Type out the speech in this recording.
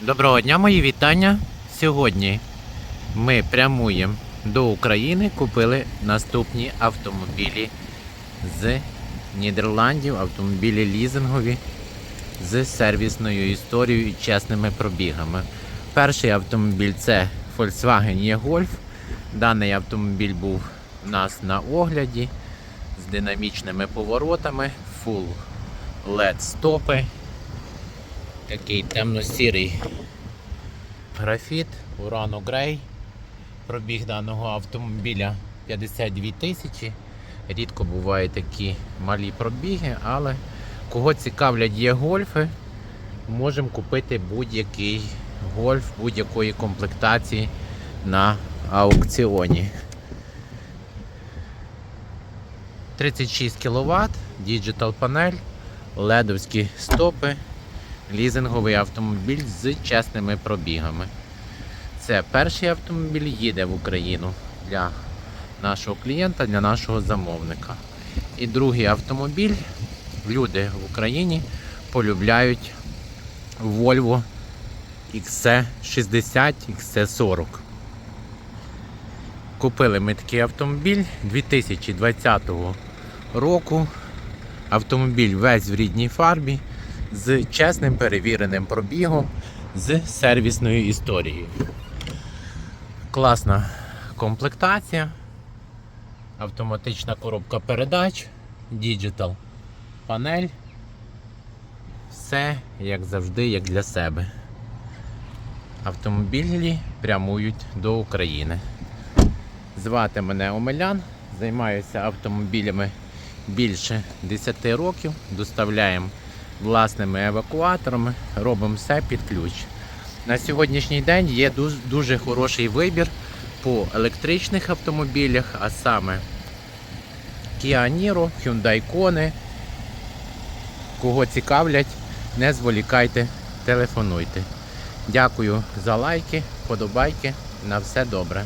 Доброго дня, мої вітання. Сьогодні ми прямуємо до України, купили наступні автомобілі з Нідерландів, автомобілі лізингові з сервісною історією і чесними пробігами. Перший автомобіль це Volkswagen E-Golf. Даний автомобіль був у нас на огляді з динамічними поворотами, full LED стопи. Такий темно-сірий графіт Urano Grey. Пробіг даного автомобіля 52 тисячі. Рідко бувають такі малі пробіги, але кого цікавлять є гольфи, можемо купити будь-який гольф будь-якої комплектації на аукціоні. 36 кВт, діджитал панель, ледовські стопи, лізинговий автомобіль з чесними пробігами. Це перший автомобіль їде в Україну для нашого клієнта, для нашого замовника. І другий автомобіль люди в Україні полюбляють Volvo XC60, XC40. Купили ми такий автомобіль 2020 року. Автомобіль весь в рідній фарбі з чесним перевіреним пробігом, з сервісною історією. Класна комплектація, автоматична коробка передач, діджитал панель. Все, як завжди, як для себе. Автомобілі прямують до України. Звати мене Омелян, займаюся автомобілями більше 10 років, доставляємо власними евакуаторами, робимо все під ключ. На сьогоднішній день є дуже, хороший вибір по електричних автомобілях, а саме Kia Niro, Hyundai Kona. Кого цікавлять, не зволікайте, телефонуйте. Дякую за лайки, подобайки. На все добре.